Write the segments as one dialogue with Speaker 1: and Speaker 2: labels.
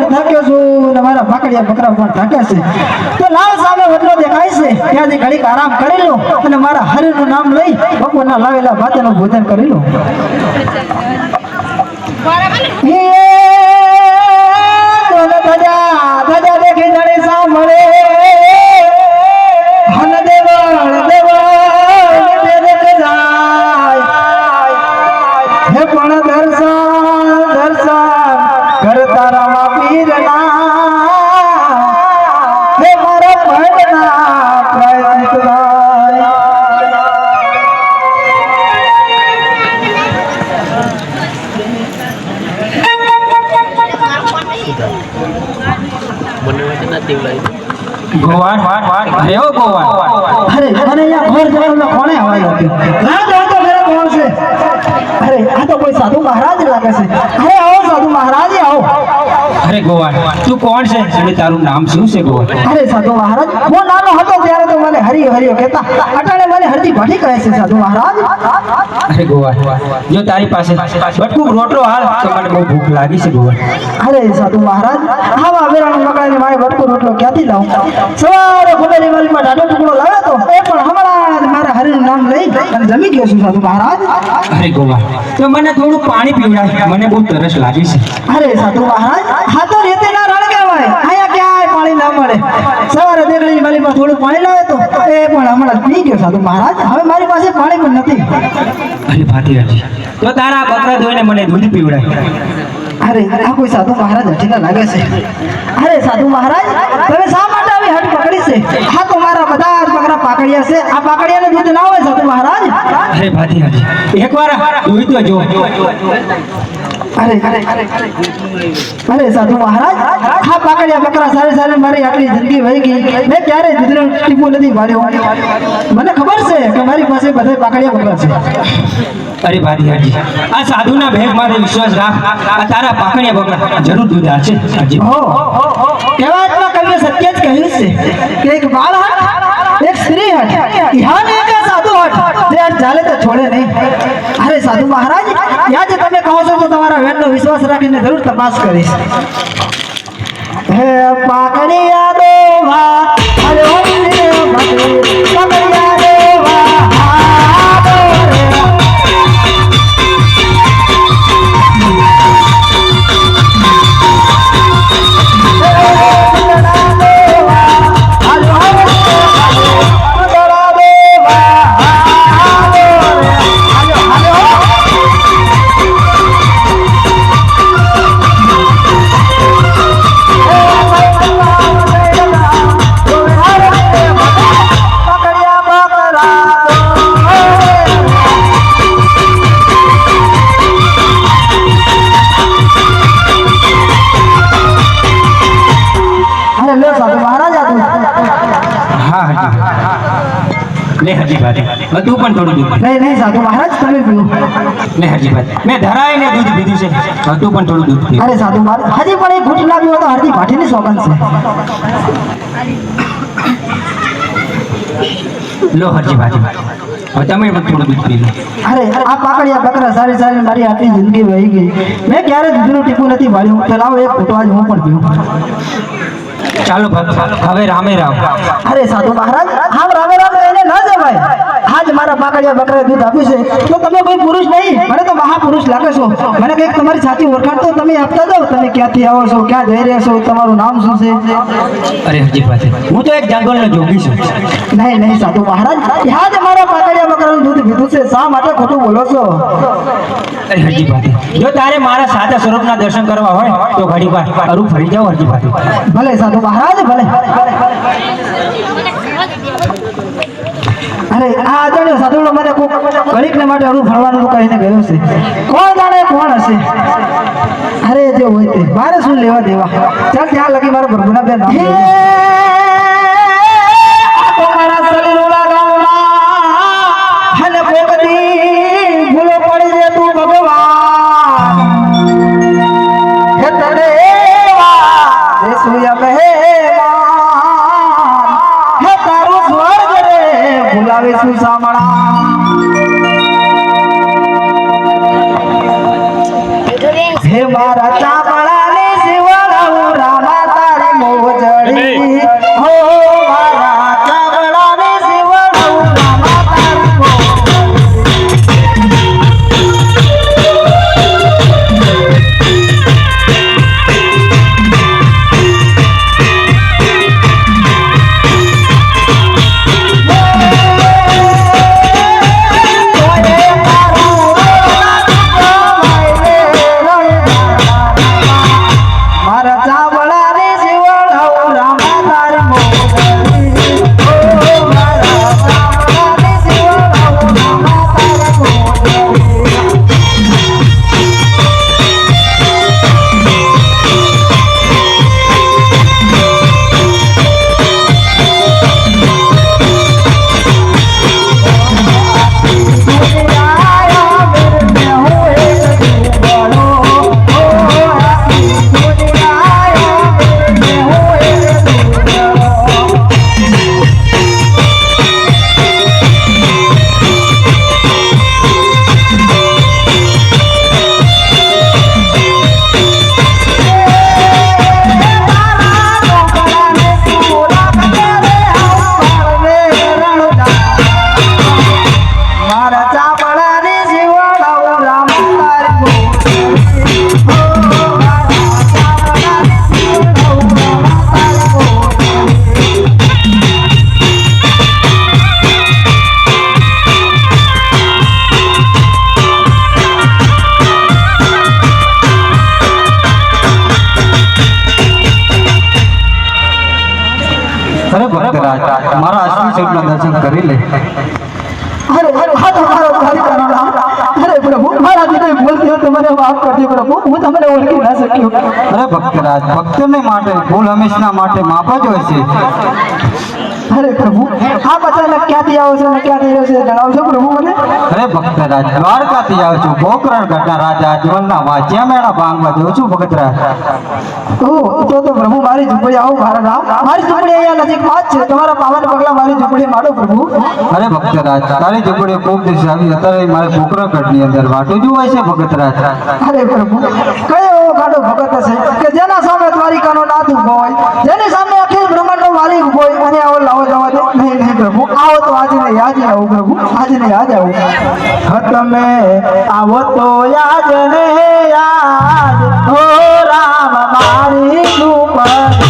Speaker 1: પણ થાક્યો છું અને મારા ભાકડિયા બકરા પણ થાક્યા છે. તો લાલ સામે વડલો દેખાય છે. ત્યાંથી ઘડીક આરામ કરી લો અને મારા હરિનું નામ લઈ બપોરના લાવેલા ભાતનું ભોજન કરી લો. ધજા ધજા દેખી ધણી સાંભળે.
Speaker 2: ગોવાન અરે ઓ ગોવાન
Speaker 1: અરે મને અહીંયા ઘર જવાનું કોણે હવાઈ આપ્યું ના તો ઘરે કોણ છે? અરે આ તો કોઈ સાધુ મહારાજ લાગે છે અરે આવો સાધુ મહારાજ આવો
Speaker 2: ગોવાન તું કોણ છે? અને તારું નામ શું છે ગોવાળ?
Speaker 1: અરે સાધુ મહારાજ હું નાનો હતો ત્યારે તો મને હરી હરિયો કહેતા. અટાણે મને હરતી ભાટી કહે છે સાધુ મહારાજ.
Speaker 2: અરે ગોવાળ જો તારી પાસે બટકું રોટલો હાલ તો મને બહુ ભૂખ લાગી છે ગોવાળ.
Speaker 1: અરે સાધુ મહારાજ આવા વેરાણ મકડાને મારે બટકું રોટલો ક્યાંથી લાવું? સવારે ખુલેલી વાલીમાં ડાડો ટુકડો લાવ્યો તો એ પણ હમણાં મારા હરિનું નામ લઈ અને જમી ગયો છું સાધુ મહારાજ.
Speaker 2: અરે ગોવાળ તો મને થોડું પાણી પીવડાય. મને બહુ તરસ લાગી છે.
Speaker 1: અરે સાધુ મહારાજ આ તો રેતીના રણ કહેવાય. અહીંયા ક્યાંય પાણી ના મળે. સવારે દેગડીની વાલીમાં થોડું પાણી લાવે તો એ પણ હમણાં પી ગયો સાધુ મહારાજ. હવે મારી પાસે પાણી પણ નથી.
Speaker 2: અરે ભાતીરાજી તો તારા બકરા ધોઈને મને દૂધ પીવડાય.
Speaker 1: અરે આ કોઈ સાધુ મહારાજ લાગે છે. અરે સાધુ મહારાજ તમે શા માટે આવી હટ પકડી છે? હા તો મારા બધા જ બકરા પાકડિયા છે. આ પાકડિયાને દૂધ ના હોય સાધુ મહારાજ.
Speaker 2: અરે ભાતીરાજી એકવાર દૂધ જો.
Speaker 1: અરે અરે સાધુ મહારાજ હા પાકડિયા બકરા સારી સારી મારી આટલી જિંદગી વહી ગઈ. મેં ક્યારે દૂધનો ટીપો નથી વાળ્યો. મને ખબર છે કે મારી પાસે બધા પાકડિયા બકરા છે.
Speaker 2: અરે ભાતીરાજી આ સાધુના ભેગ મારે વિશ્વાસ રાખ. આ તારા પાકણિયા બકરા જરૂર દૂધ છે હાજી
Speaker 1: હો કહેવાતમાં કવિએ સત્ય જ કહ્યું છે કે એક બાળ એક સ્ત્રી હટ. ઇહાન એક સાધુ હટ જે હટ ચાલે તો છોડે નહીં. અરે સાધુ મહારાજ ત્યાં જે તમે કહો છો તો તમારા વેદનો વિશ્વાસ રાખીને જરૂર તપાસ કરીશ. હે પાકડી દેવા અરે ઓ દેવ લે
Speaker 2: હજી ભાતી મેં ધરાઈને દૂધ પીધું છે. હવે પણ થોડું દૂધ પીધું
Speaker 1: અરે સાધુ મહારાજ હજી પણ એક ઘૂંટ લાવ્યો તો હરદી ભાટીની સોગંદ છે.
Speaker 2: લો હરજી હવે તમે પણ થોડું દૂધ પી
Speaker 1: અરે આ પાકડિયા બકરા સારી સારી મારી આટલી જિંદગી વહી ગઈ. મેં ક્યારે દૂધનું ટીપું નથી વાળ્યું. તો લાવો એક ફોટો આજ હું પણ પીવું.
Speaker 2: ચાલો હવે રામે રામ.
Speaker 1: અરે સાધુ મહારાજ આમ રામે રામ એને ન જવાય. આજ મારા પાકડિયા બકરા દૂધ આપ્યું છે. તો તમે કોઈ પુરુષ નહીં મને તો મહાપુરુષ લાગે છો. મને કંઈક તમારી સાચી ઓળખાણ તો તમે આપતા જાઓ. તમે ક્યાંથી આવો છો ક્યાં જઈ રહ્યા છો તમારું નામ શું છે?
Speaker 2: અરે હજી ભાતી હું તો એક જંગલનો જોગી છું.
Speaker 1: નહીં નહીં સાધુ મહારાજ. આજ મારા પાકડિયા બકરાનું દૂધ પીધું છે. શા માટે ખોટું બોલો છો?
Speaker 2: અરે હજી ભાતી જો તારે મારા સાચા સ્વરૂપના દર્શન કરવા હોય તો ઘડી વાર અરુ ફરી જાઓ હજી ભાતી
Speaker 1: ભલે સાધુ મહારાજ ભલે. અરે આ આદરણીય સાધુડો મને ઘડીકને માટે અરું ફરવાનું કહીને ગયો છે. કોણ જાણે કોણ હશે? અરે જે હોય તે. મારે શું લેવા દેવા? ચાલ ત્યાં લગી મારો ભરભુના બેન અરે અરે, હા તમારો દ્વારિકાનો નામ અરે, પ્રભુ મારાથી કોઈ ભૂલ થયો તો મને માફ કરજો, પ્રભુ. હું તમને ઓળખી ના શક્યો.
Speaker 3: માટે ભૂલ હંમેશના માટે માફ જ હોય છે.
Speaker 1: પ્રભુ આ બધાને ક્યાંથી આવો છો? અને ક્યાંથી રહ્યો છે જણાવશો પ્રભુ મને?
Speaker 3: અરે ભક્તરાજ દ્વારકાથી આવું છું? ગોકરણ ઘટના રાજા અજમલના વાંચ્યા મેળા ભાંગવા જઉં છું ભગતરાજ.
Speaker 1: ઓહ તો તો પ્રભુ મારી ઝૂંપડી આવો મારા નામ મારી ઝૂંપડી અહીંયા નજીકમાં જ છે. તમારા પાવન પગલા મારી ઝૂંપડી મારો પ્રભુ.
Speaker 3: અરે ભક્તરાજ તારી ઝૂંપડી ખૂબ દિવસ આવી અત્યારે મારે ની અંદર વાટો જ હોય છે ભગતરાજ.
Speaker 1: અરે પ્રભુ કયો ગાડો ભગત હશે કે જેના સામે દ્વારિકાનો નાથ ઊભો હોય, જેની સામે અખિલ બ્રહ્માંડનો માલિક ઊભો હોય અને આવો લાવો જવા દે. નહીં નહીં, પ્રભુ, આવો તો આજે ને યાદ આવો પ્રભુ, આજે ને યાદ આવો. તમે આવો તો યાદ ને યાદ. હો રામ, મારી ઝૂંપડી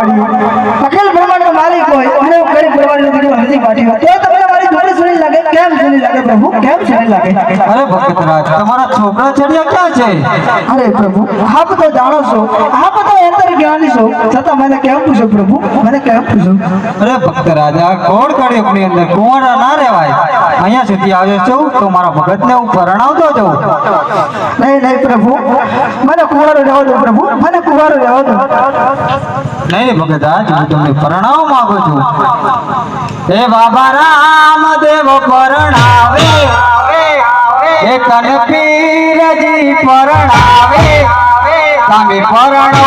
Speaker 1: મારી અખિલ બ્રહ્માંડનો માલિક હોય અને હું ગરીબ દીકરી હરજી પાટી તો તમને મારી ઝૂંપડી સુની લાગે કેમ સુની લાગે પ્રભુ? કેમ સુની લાગે?
Speaker 3: અરે ભક્તરાજ તમારા છોકરા ચડિયા ક્યાં છે?
Speaker 1: અરે પ્રભુ આપ તો જાણો છો આપ તો અંતર જ્ઞાની છો. છતાં મને કેમ પૂછો પ્રભુ? મને કેમ પૂછો?
Speaker 3: અરે ભક્તરાજ આ કોણ કળિયુગની અંદર? કુંવારા ના રહેવાય. અહીંયા સુધી આવ્યો છું તો મારા ભગતને હું પરણાવતો જઉં.
Speaker 1: નહીં નહીં પ્રભુ મને કુંવારો રહેવા દો પ્રભુ મને કુંવારો રહેવા દો.
Speaker 3: નહીં ભગદાજ હું તમને પરણાવવા માંગુ છું. હે બાબા રામ દેવ પરણાવે હે કનપીરજી પરણાવે તમે પરણો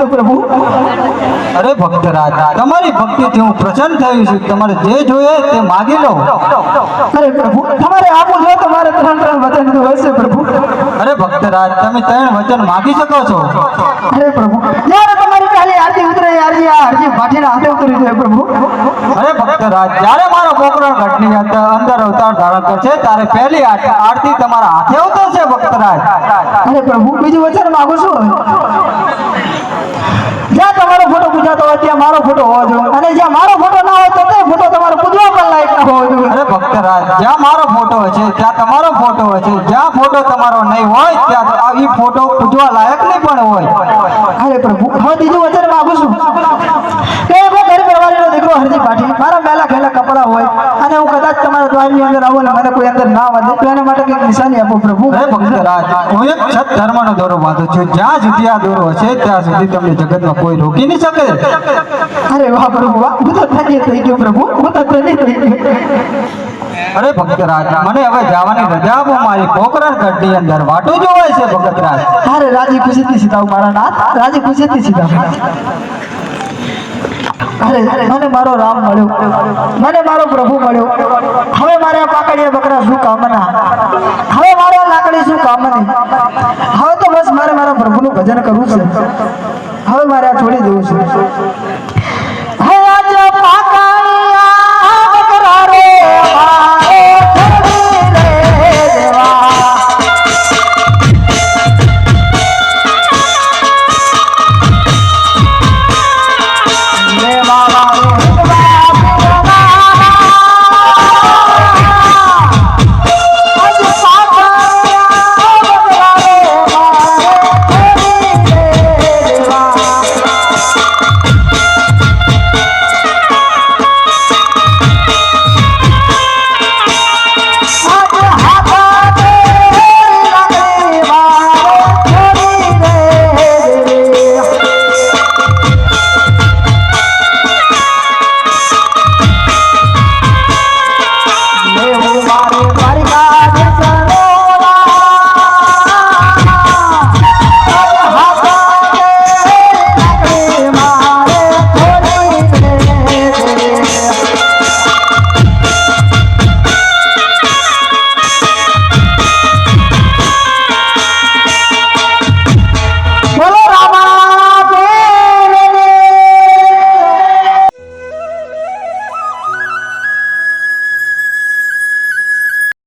Speaker 1: દો પ્રભુ.
Speaker 3: અરે ભક્તરાજ તમારી ભક્તિથી હું પ્રસન્ન થયું છું. તમારે જે જોઈએ તે માગી લો.
Speaker 1: અરે પ્રભુ તમારે આપું જો તમારે ત્રણ ત્રણ વચન હશે પ્રભુ.
Speaker 3: અરે ભક્તરાજ તમે ત્રણ વચન માગી શકો છો.
Speaker 1: અરે પ્રભુ જ્યારે તમારી કાલે આરતી ઉતરે આ હરજી ભાટીના હાથે ઉતરી જાય પ્રભુ.
Speaker 3: અરે ભક્તરાજ જ્યારે મારો પોકરણ ઘટની અંદર અંદર અવતાર ધારણ કરશે ત્યારે પહેલી આરતી આરતી તમારા હાથે ઉતરશે ભક્તરાજ.
Speaker 1: અરે પ્રભુ બીજું વચન માંગુ છું. જ્યાં તમારો ફોટો પૂજાતો હોય ત્યાં મારો ફોટો હોવો જોઈએ. અને જ્યાં મારો ફોટો ના હોય તો તે ફોટો તમારો પૂજવા પણ લાયક ના હોવો જોઈએ.
Speaker 3: અરે ભક્તરાજ જ્યાં મારો ફોટો હશે ત્યાં તમારો ફોટો હશે જ્યાં ફોટો તમારો નહીં હોય ત્યાં આ ફોટો પૂજવા લાયક નહીં પણ હોય.
Speaker 1: અરે પ્રભુ હવે બીજું વચન માંગુ છું. કે ઘર પરવારીનો દીકરો હરજી પાટી મારા મેલા હું કદાચ તમારા દ્વારની અંદર આવો ને મને કોઈ અંદર ના વાંધે તો એના માટે કંઈક નિશાની આપો પ્રભુ.
Speaker 3: હે ભક્ત રાજ હું એક સત ધર્મનો દોરો બાંધું છું. જ્યાં સુધી આ દોરો હશે ત્યાં સુધી તમને જગતમાં કોઈ રોકી નહીં શકે.
Speaker 1: અરે વાહ પ્રભુ વાહ. હું તો થઈ ગયો પ્રભુ. હું તો થઈ ગયો.
Speaker 3: અરે ભક્તરાજ મને હવે જવાની રજા આપો. મારી પોકરણ ગઢની અંદર વાટો જોવાય છે ભગતરાજ
Speaker 1: અરે રાજી ખુશીથી સીધા મારા નાથ. રાજી ખુશીથી સીધા મને મારો રામ મળ્યો. મને મારો પ્રભુ મળ્યો. હવે મારે આ પાકડીયા બકરા શું કામના? હવે મારો લાકડી શું કામની? હવે તો બસ મારે મારા પ્રભુનું ભજન કરવું છે. હવે મારે આ છોડી દેવું છે.